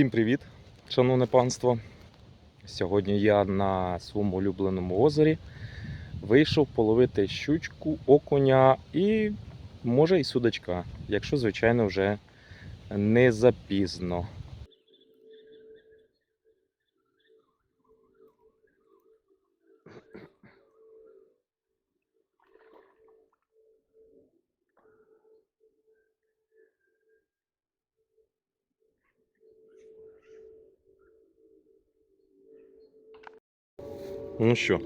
Всім привіт, шановне панство. Сьогодні я на своєму улюбленому озері вийшов половити щучку, окуня і може і судачка, якщо, звичайно, вже не запізно. Ну що,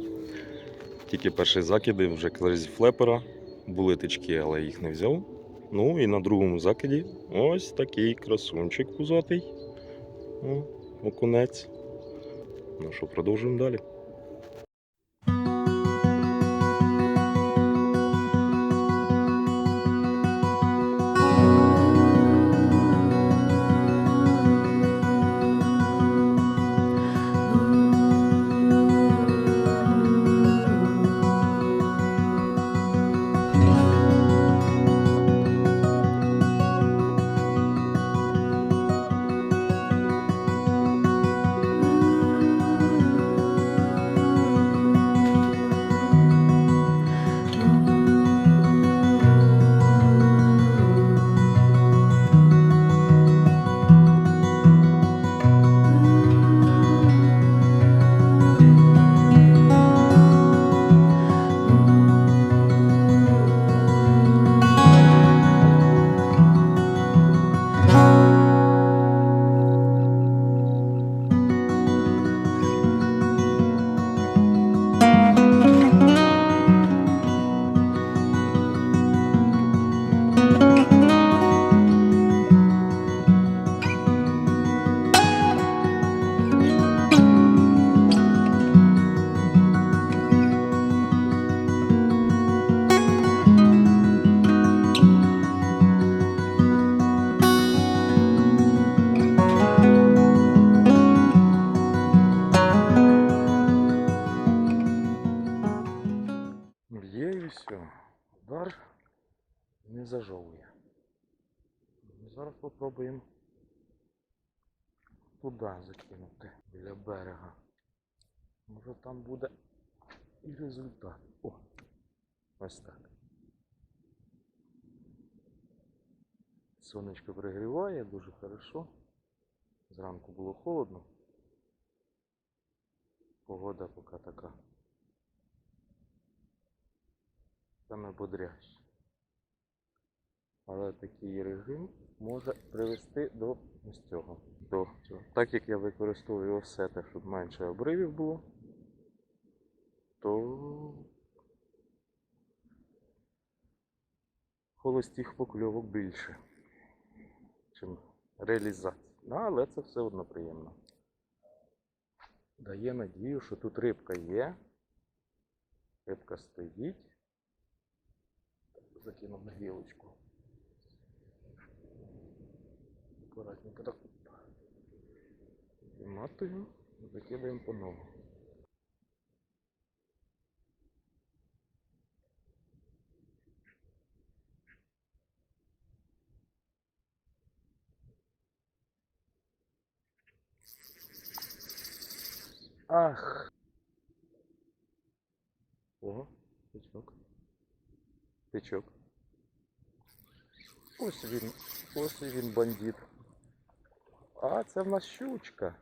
тільки перші закиди вже зі флепера. Були тички, але їх не взяв. Ну і на другому закиді ось такий красунчик пузатий. О, окунець. Ну що, продовжуємо далі. І все. Удар не зажовує. Зараз спробуємо туди закинути біля берега. Може там буде і результат. О! Ось так. Сонечко пригріває дуже хорошо. Зранку було холодно. Погода поки така. Саме бодряще. Але такий режим може привести до ось цього. До цього. Так як я використовую офсети, щоб менше обривів було, то холостих покльовок більше, чим реалізація. Ну, але це все одно приємно. Дає надію, що тут рибка є. Рибка стоїть закинув на гілочку. Аккуратненько так. Виматуємо, закидаємо по нову. Ах! Ого, тичок. Тичок. Ось він, ось він бандит. А це в нас щучка.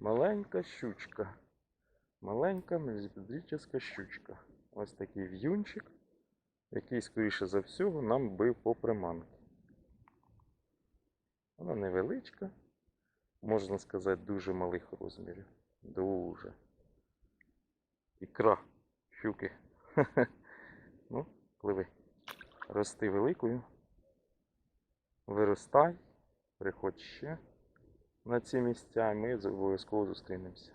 Маленька щучка. Маленька мезометрична щучка. Ось такий в'юнчик, який, скоріше за всього, нам бив по приманки. Вона невеличка, можна сказати, дуже малих розмірів. Дуже. Ікра щуки. Ну, пливи. Рости великою. Виростай, приходь ще на ці місця, і ми обов'язково зустрінемося.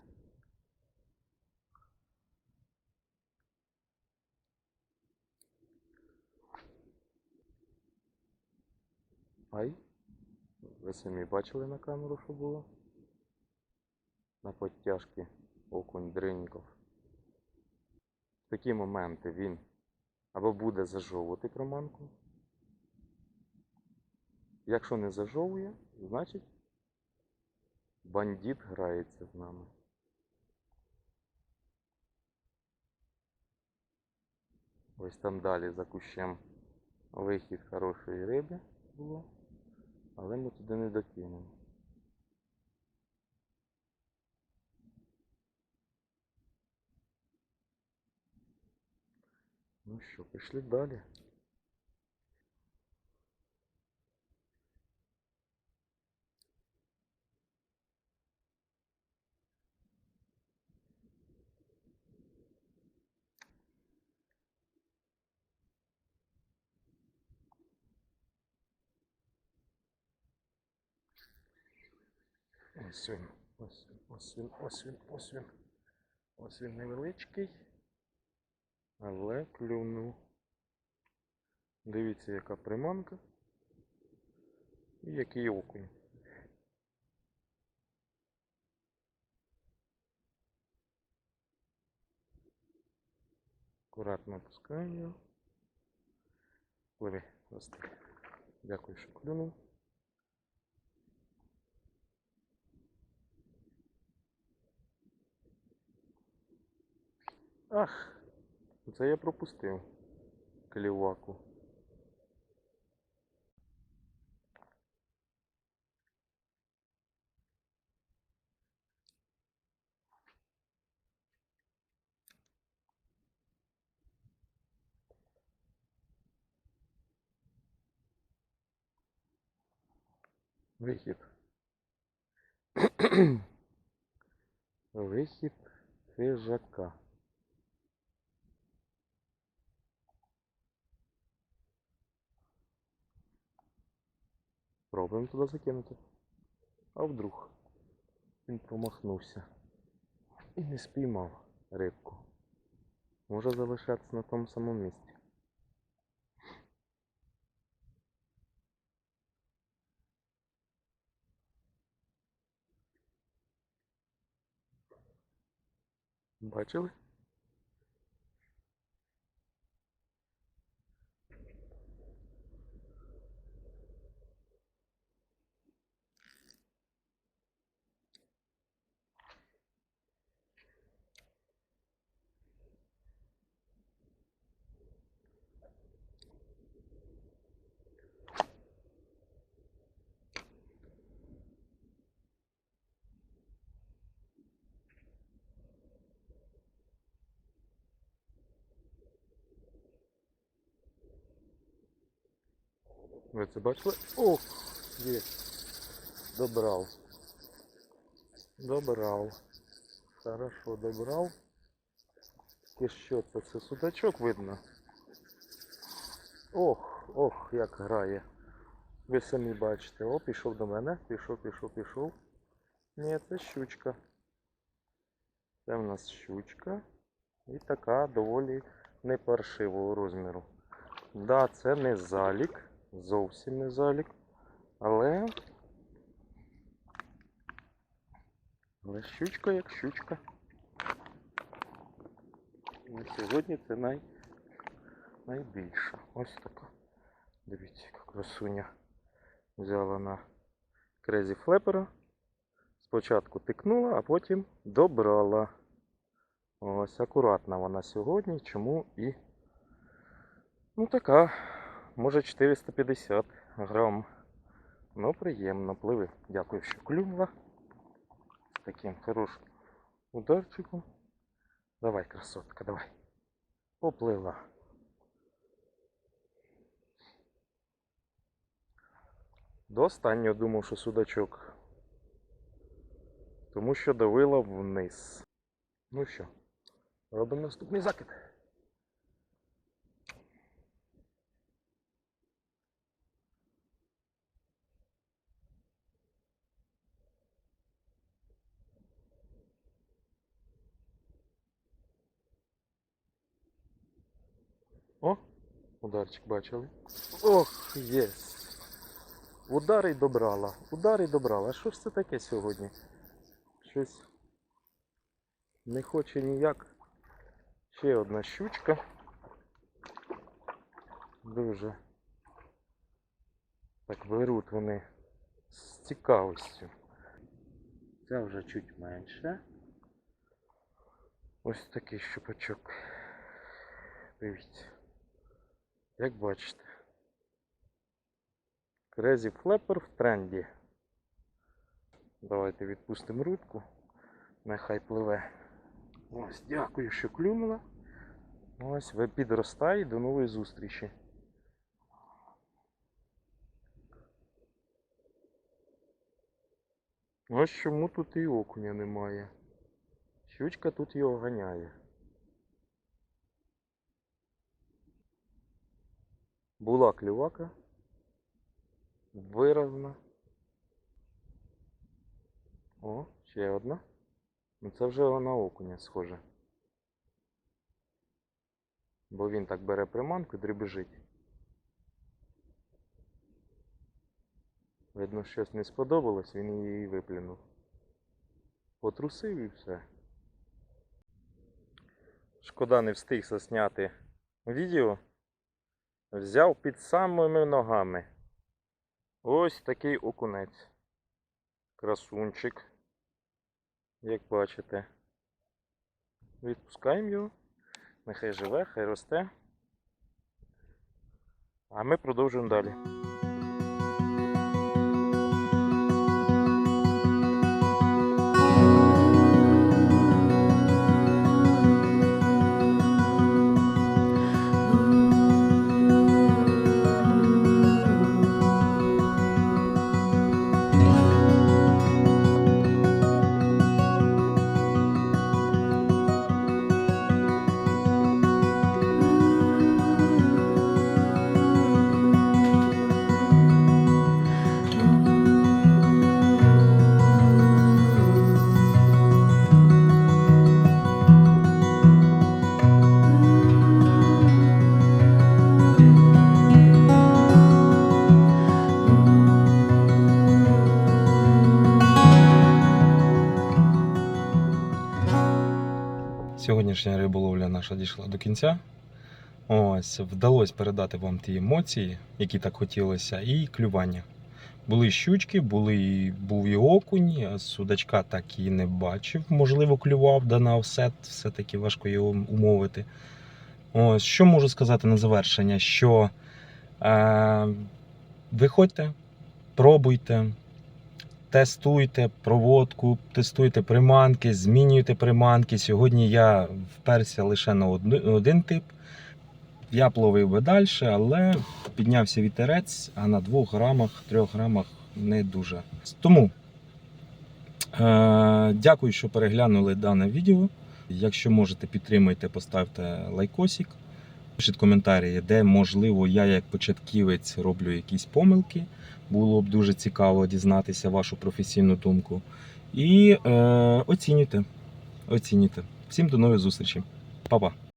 Ай, ви самі бачили на камеру, що було? На подтяжки окунь дриньков. В такі моменти він або буде зажовувати кроманку. Якщо не зажовує, значить Бандит грається з нами. Ось там далі за кущем вихід хорошої риби було, але ми туди не докинемо. Ну що, пішли далі. Ось він, ось він, ось він, ось він, ось він. Ось він невеличкий, але клюнув. Дивіться, яка приманка і який окунь. Акуратно опускаємо. Пливи. Дякую, що клюнув. Ах, це я пропустив кліваку. Вихід. Вихід хижака. Пробуємо туди закинути. А вдруг він промахнувся і не спіймав рибку. Може залишатися на тому самому місці. Бачили? Ви це бачили? Ох, є. Добрав. Добрав. Хорошо, добрав. І що це? Це судачок видно. Ох, ох, як грає. Ви самі бачите. О, пішов до мене. Пішов, пішов, пішов. Ні, це щучка. Це в нас щучка. І така доволі непаршивого розміру. Да, це не залік. Зовсім не залік. Але. Але щучка як щучка. На сьогодні це най... найбільша. Ось така. Дивіться, яка красуня. Взяла на крезі флепера. Спочатку тикнула, а потім добрала. Ось акуратна вона сьогодні. Чому і. Ну така. Може 450 грам. Ну, приємно пливи. Дякую, що клюнула. З таким хорошим ударчиком. Давай, красотка, давай. Поплила. До останнього думав, що судачок. Тому що давила вниз. Ну що, робимо наступний закид. О, ударчик бачили. Ох, єс. Удар і добрала. Удар і добрала. А що ж це таке сьогодні? Щось не хоче ніяк. Ще одна щучка. Дуже так беруть вони з цікавістю. Це вже чуть менше. Ось такий щупачок. Дивіться. Як бачите. Crazy Flapper в тренді. Давайте відпустимо рудку. Нехай пливе. Ось, дякую, що клюнула. Ось, ви підростає. До нової зустрічі. Ось чому тут і окуня немає. Щучка тут його ганяє. Була клювака. Виразна. О, ще одна. Ну це вже на окуня схоже. Бо він так бере приманку і дрібежить. Видно, щось не сподобалось, він її виплюнув. Потрусив і все. Шкода не встиг засняти відео. Взяв під самими ногами. Ось такий окунець. Красунчик. Як бачите. Відпускаємо його. Нехай живе, хай росте. А ми продовжуємо далі. Сьогоднішня риболовля наша дійшла до кінця. Ось, вдалося передати вам ті емоції, які так хотілося, і клювання. Були щучки, були, був і окунь, судачка так і не бачив. Можливо, клював, да на офсет, все-таки важко його умовити. Ось, що можу сказати на завершення? Що е, виходьте, пробуйте, тестуйте проводку, тестуйте приманки, змінюйте приманки. Сьогодні я вперся лише на один тип. Я пловив би далі, але піднявся вітерець, а на 2 грамах, 3 грамах не дуже. Тому е, дякую, що переглянули дане відео. Якщо можете, підтримуйте, поставте лайкосик. Пишіть коментарі, де можливо я як початківець роблю якісь помилки. Було б дуже цікаво дізнатися вашу професійну думку. І е, оцінюйте. Оцінюйте. Всім до нових зустрічей. Па-па.